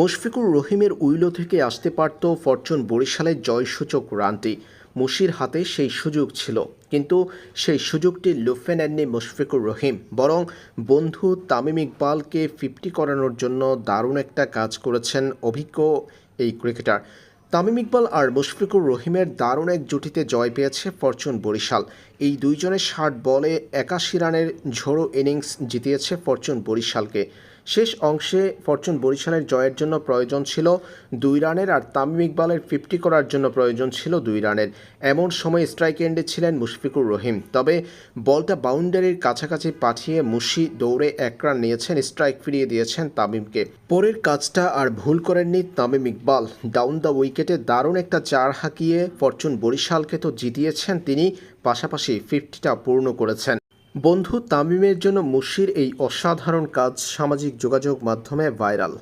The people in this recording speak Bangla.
মুশফিকুর রহিমের উইলো থেকে আসতে পারত ফরচুন বরিশালের জয়সূচক রানটি। মুশির হাতে সেই সুযোগ ছিল, কিন্তু সেই সুযোগটি লুফে নেননি মুশফিকুর রহিম, বরং বন্ধু তামিম ইকবালকে ফিফটি করানোর জন্য দারুণ একটা কাজ করেছেন অভিজ্ঞ এই ক্রিকেটার। তামিম ইকবাল আর মুশফিকুর রহিমের দারুণ এক জুটিতে জয় পেয়েছে ফরচুন বরিশাল। এই দুইজনের ষাট বলে একাশি রানের ঝোড়ো ইনিংস জিতিয়েছে ফরচুন বরিশালকে। শেষ অংশে ফরচুন বরিশালের জয়ের জন্য প্রয়োজন ছিল দুই রানের আর তামিম ইকবালের ফিফটি করার জন্য প্রয়োজন ছিল দুই রানের। এমন সময় স্ট্রাইক এন্ডে ছিলেন মুশফিকুর রহিম। তবে বলটা বাউন্ডারির কাছাকাছি পাঠিয়ে মুশি দৌড়ে এক রান নিয়েছেন স্ট্রাইক ফিরিয়ে দিয়েছেন তামিমকে। পরের কাজটা আর ভুল করেননি তামিম ইকবাল। ডাউন দ্য উইকেটে দারুণ একটা চার হাঁকিয়ে ফরচুন বরিশালকে তো জিতিয়েছেন তিনি, পাশাপাশি ফিফটিটা পূর্ণ করেছেন। বন্ধু তামিমের জন্য মুশির এই অসাধারণ কাজ সামাজিক যোগাযোগ মাধ্যমে ভাইরাল।